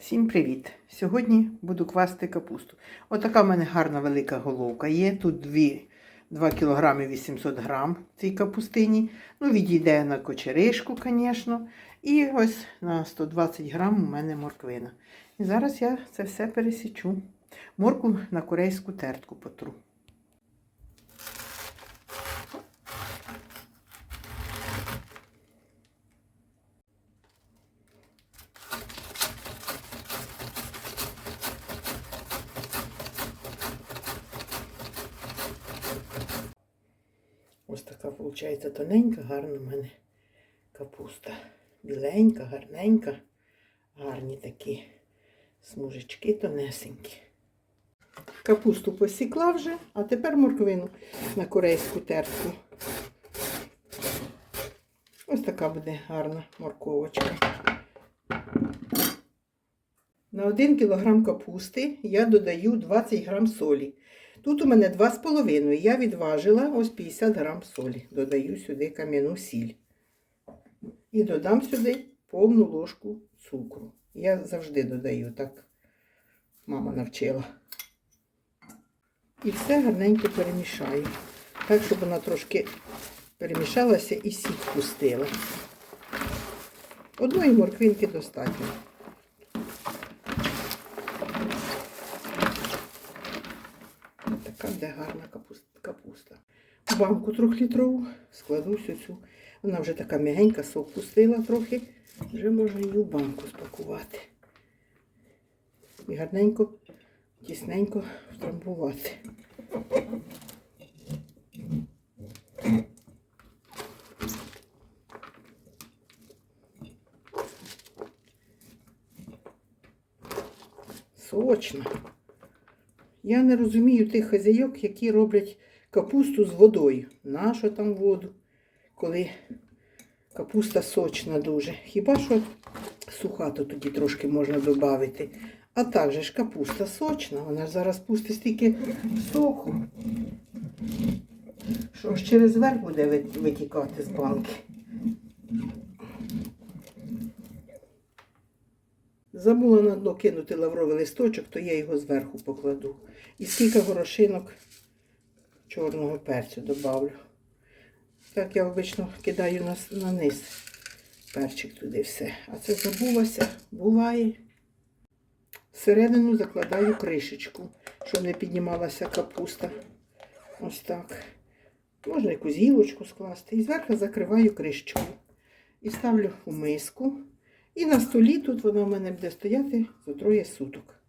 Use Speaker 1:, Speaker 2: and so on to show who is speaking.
Speaker 1: Всім привіт! Сьогодні буду квасти капусту. Отака в мене гарна велика головка є. Тут 2, 2 кг 800 г цій капустині. Ну, відійде на кочеришку, звісно. І ось на 120 г у мене морквина. І зараз я це все пересічу. Морку на корейську тертку потру. Ось така, виходить, тоненька, гарна в мене капуста. Біленька, гарненька, гарні такі смужечки тонесенькі. Капусту посікла вже, а тепер морквину на корейську тертку. Ось така буде гарна морковочка. На 1 кг капусти я додаю 20 г солі. Тут у мене 2,5. Я відважила ось 50 грам солі. Додаю сюди кам'яну сіль. І додам сюди повну ложку цукру. Я завжди додаю, так мама навчила. І все гарненько перемішаю. Так, щоб вона трошки перемішалася і сік пустила. Одної морквинки достатньо. Така буде гарна капуста. капуста. Банку трьохлітрову складу всю цю. Вона вже така м'ягенька, сок пустила трохи. Вже можна її в банку спакувати. І гарненько, тісненько втрамбувати. Сочно. Я не розумію тих хазяйок, які роблять капусту з водою. Нащо там воду, коли капуста сочна дуже. Хіба що суха, то тоді трошки можна додати. А так же ж капуста сочна, вона ж зараз пустить стільки соку. Що ж через верх буде витікати з банки. Забула на дно кинути лавровий листочок, то я його зверху покладу. І скільки горошинок чорного перцю додавлю. Так я обично кидаю на, на низ перчик туди все. А це забулося, буває. Всередину закладаю кришечку, щоб не піднімалася капуста. Ось так. Можна якусь гілочку скласти. І зверху закриваю кришечкою. І ставлю у миску. І на столі тут воно в мене буде стояти за троє суток.